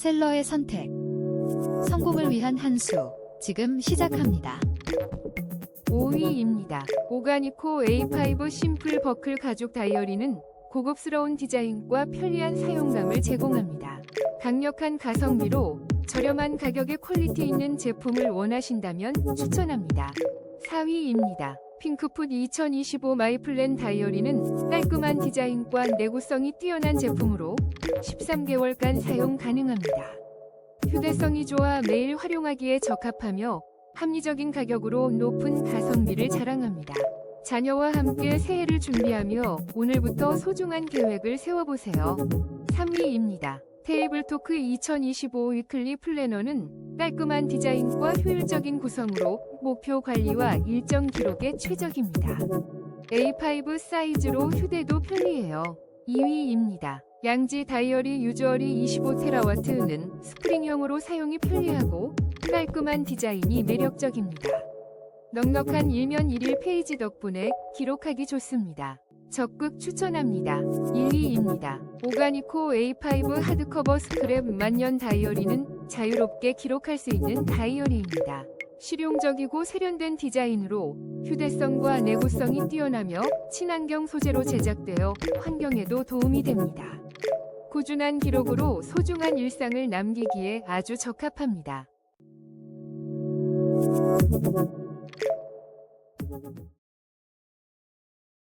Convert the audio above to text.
셀러의 선택. 성공을 위한 한 수. 지금 시작합니다. 5위입니다. 오가니코 A5 심플 버클 가죽 다이어리는 고급스러운 디자인과 편리한 사용감을 제공합니다. 강력한 가성비로 저렴한 가격에 퀄리티 있는 제품을 원하신다면 추천합니다. 4위입니다. 핑크풋 2025 마이플랜 다이어리는 깔끔한 디자인과 내구성이 뛰어난 제품으로 13개월간 사용 가능합니다. 휴대성이 좋아 매일 활용하기에 적합하며 합리적인 가격으로 높은 가성비를 자랑합니다. 자녀와 함께 새해를 준비하며 오늘부터 소중한 계획을 세워보세요. 3위입니다. 테이블 토크 2025 위클리 플래너는 깔끔한 디자인과 효율적인 구성으로 목표 관리와 일정 기록에 최적입니다. A5 사이즈로 휴대도 편리해요. 2위입니다. 양지 다이어리 유저리 25테라와트는 스프링형으로 사용이 편리하고 깔끔한 디자인이 매력적입니다. 넉넉한 일면 일일 페이지 덕분에 기록하기 좋습니다. 적극 추천합니다. 1위입니다. 오가니코 A5 하드커버 스크랩 만년 다이어리는 자유롭게 기록할 수 있는 다이어리입니다. 실용적이고 세련된 디자인으로 휴대성과 내구성이 뛰어나며 친환경 소재로 제작되어 환경에도 도움이 됩니다. 꾸준한 기록으로 소중한 일상을 남기기에 아주 적합합니다.